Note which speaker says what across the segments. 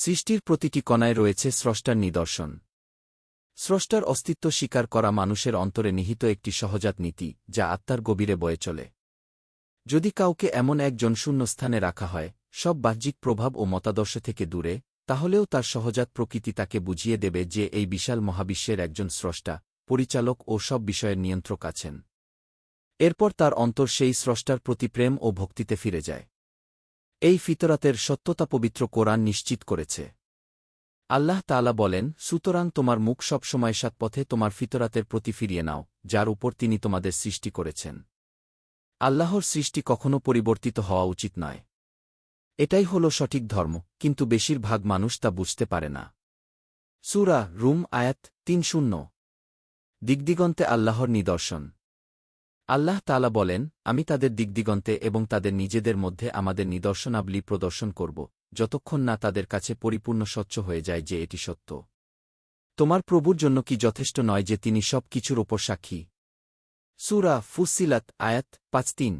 Speaker 1: সৃষ্টির প্রতিটি কণায় রয়েছে স্রষ্টার নিদর্শন। স্রষ্টার অস্তিত্ব স্বীকার করা মানুষের অন্তরে নিহিত একটি সহজাত নীতি, যা আত্মার গভীরে বয়ে চলে। যদি কাউকে এমন একজন শূন্য স্থানে রাখা হয়, সব বাহ্যিক প্রভাব ও মতাদর্শ থেকে দূরে, তাহলেও তার সহজাত প্রকৃতি তাকে বুঝিয়ে দেবে যে এই বিশাল মহাবিশ্বের একজন স্রষ্টা, পরিচালক ও সব বিষয়ের নিয়ন্ত্রক আছেন। এরপর তার অন্তর সেই স্রষ্টার প্রতি প্রেম ও ভক্তিতে ফিরে যায়। এই ফিতরাতের সত্যতা পবিত্র কোরআন নিশ্চিত করেছে। আল্লাহ তালা বলেন, সুতরাং তোমার মুখ সবসময় পথে তোমার ফিতরাতের প্রতি ফিরিয়ে নাও, যার উপর তিনি তোমাদের সৃষ্টি করেছেন। আল্লাহর সৃষ্টি কখনও পরিবর্তিত হওয়া উচিত নয়। এটাই হল সঠিক ধর্ম, কিন্তু বেশিরভাগ মানুষ তা বুঝতে পারে না। সুরা রুম আয়াত তিন শূন্য দিগদিগন্তে আল্লাহর নিদর্শন। আল্লাহ তালা বলেন, আমি তাদের দিগদিগন্তে এবং তাদের নিজেদের মধ্যে আমাদের নিদর্শনাবলী প্রদর্শন করব, যতক্ষণ না তাদের কাছে পরিপূর্ণ স্বচ্ছ হয়ে যায় যে এটি সত্য। তোমার প্রভুর জন্য কি যথেষ্ট নয় যে তিনি সব কিছুর ওপর সাক্ষী? সুরা ফুসিলাত আয়াত পাঁচ তিন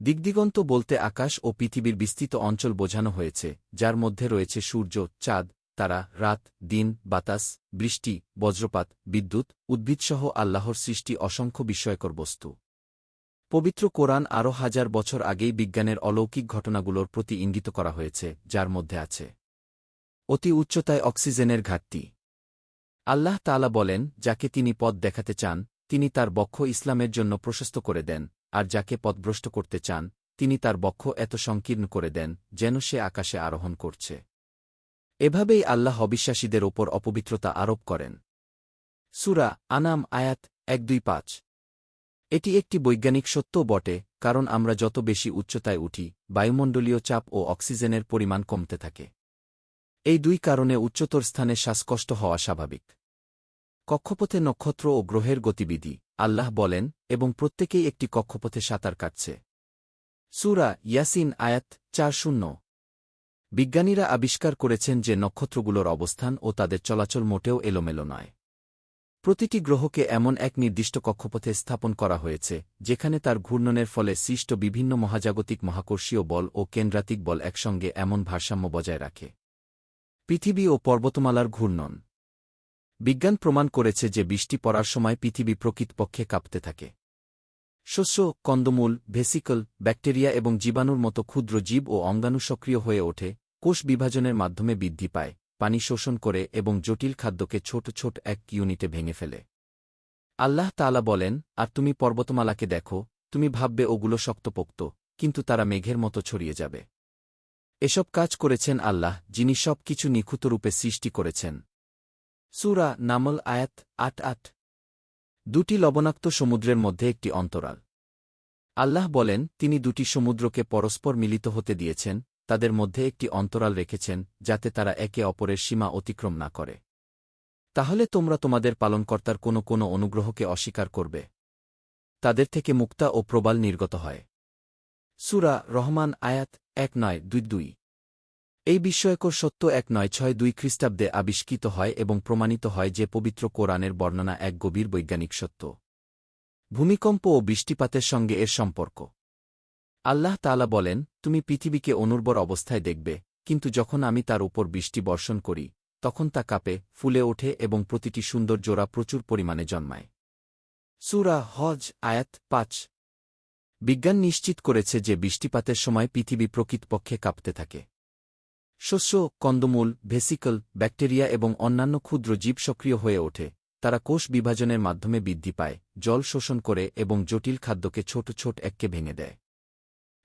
Speaker 1: দিগদিগন্ত বলতে আকাশ ও পৃথিবীর বিস্তৃত অঞ্চল বোঝানো হয়েছে, যার মধ্যে রয়েছে সূর্য, চাঁদ তারা রাত, দিন, বাতাস, বৃষ্টি, বজ্রপাত, বিদ্যুৎ, উদ্ভিদসহ আল্লাহর সৃষ্টি অসংখ্য বিস্ময়কর বস্তু। পবিত্র কোরআন আরও হাজার বছর আগেই বিজ্ঞানের অলৌকিক ঘটনাগুলোর প্রতি ইঙ্গিত করা হয়েছে, যার মধ্যে আছে। অতি উচ্চতায় অক্সিজেনের ঘাটতি। আল্লাহ তালা বলেন, যাকে তিনি পথ দেখাতে চান, তিনি তার বক্ষ ইসলামের জন্য প্রশস্ত করে দেন, আর যাকে পথভ্রষ্ট করতে চান, তিনি তার বক্ষ এত সংকীর্ণ করে দেন, যেন সে আকাশে আরোহণ করছে। এভাবেই আল্লাহ অবিশ্বাসীদের ওপর অপবিত্রতা আরোপ করেন। সুরা আনাম আয়াত এক দুই পাঁচ। এটি একটি বৈজ্ঞানিক সত্য বটে, কারণ আমরা যত বেশি উচ্চতায় উঠি, বায়ুমণ্ডলীয় চাপ ও অক্সিজেনের পরিমাণ কমতে থাকে। এই দুই কারণে উচ্চতর স্থানে শ্বাসকষ্ট হওয়া স্বাভাবিক। কক্ষপথে নক্ষত্র ও গ্রহের গতিবিধি, আল্লাহ বলেন, এবং প্রত্যেকেই একটি কক্ষপথে সাঁতার কাটছে। সুরা ইয়াসিন আয়াত চার শূন্য। বিজ্ঞানীরা আবিষ্কার করেছেন যে নক্ষত্রগুলোর অবস্থান ও তাদের চলাচল মোটেও এলোমেলো নয়। প্রতিটি গ্রহকে এমন এক নির্দিষ্ট কক্ষপথে স্থাপন করা হয়েছে, যেখানে তার ঘূর্ণনের ফলে সৃষ্ট বিভিন্ন মহাজাগতিক মহাকর্ষীয় বল ও কেন্দ্রাতিক বল একসঙ্গে এমন ভারসাম্য বজায় রাখে। পৃথিবী ও পর্বতমালার ঘূর্ণন। বিজ্ঞান প্রমাণ করেছে যে বৃষ্টি পড়ার সময় পৃথিবী প্রকৃতপক্ষে কাঁপতে থাকে। শস্য, কন্দমূল, ভেসিকল, ব্যাকটেরিয়া এবং জীবাণুর মতো ক্ষুদ্র জীব ও অঙ্গাণু সক্রিয় হয়ে ওঠে কোষ বিভাজনের মাধ্যমে বৃদ্ধি পায়, পানি শোষণ করে এবং জটিল খাদ্যকে ছোট ছোট এক ইউনিটে ভেঙে ফেলে। আল্লাহ তালা বলেন, আর তুমি পর্বতমালাকে দেখো, তুমি ভাববে ওগুলো শক্তপোক্ত, কিন্তু তারা মেঘের মতো ছড়িয়ে যাবে। এসব কাজ করেছেন আল্লাহ, যিনি সব কিছু নিখুঁতরূপে সৃষ্টি করেছেন। সুরা নামল আয়াত আট আট। দুটি লবণাক্ত সমুদ্রের মধ্যে একটি অন্তরাল। আল্লাহ বলেন, তিনি দুটি সমুদ্রকে পরস্পর মিলিত হতে দিয়েছেন তাদের মধ্যে একটি অন্তরাল রেখেছেন, যাতে তারা একে অপরের সীমা অতিক্রম না করে। তাহলে তোমরা তোমাদের পালনকর্তার কোনো কোনো অনুগ্রহকে অস্বীকার করবে। তাদের থেকে মুক্তা ও প্রবাল নির্গত হয়। সুরা রহমান আয়াত এক নয় দুই দুই। এই বিস্ময়কর সত্য এক নয় ছয় দুই খ্রিস্টাব্দে আবিষ্কৃত হয় এবং প্রমাণিত হয় যে পবিত্র কোরআনের বর্ণনা এক গভীর বৈজ্ঞানিক সত্য। ভূমিকম্প ও বৃষ্টিপাতের সঙ্গে এর সম্পর্ক। আল্লাহ তালা বলেন, তুমি পৃথিবীকে অনুর্বর অবস্থায় দেখবে, কিন্তু যখন আমি তার উপর বৃষ্টি বর্ষণ করি, তখন তা কাঁপে, ফুলে ওঠে এবং প্রতিটি সুন্দর জোড়া প্রচুর পরিমাণে জন্মায়। সুরা হজ, আয়াত পাঁচ। বিজ্ঞান নিশ্চিত করেছে যে বৃষ্টিপাতের সময় পৃথিবী প্রকৃতপক্ষে কাঁপতে থাকে। শস্য, কন্দমূল, ভেসিকল, ব্যাকটেরিয়া এবং অন্যান্য ক্ষুদ্র জীব সক্রিয় হয়ে ওঠে। তারা কোষ বিভাজনের মাধ্যমে বৃদ্ধি পায়, জল শোষণ করে এবং জটিল খাদ্যকে ছোট ছোট এককে ভেঙে দেয়।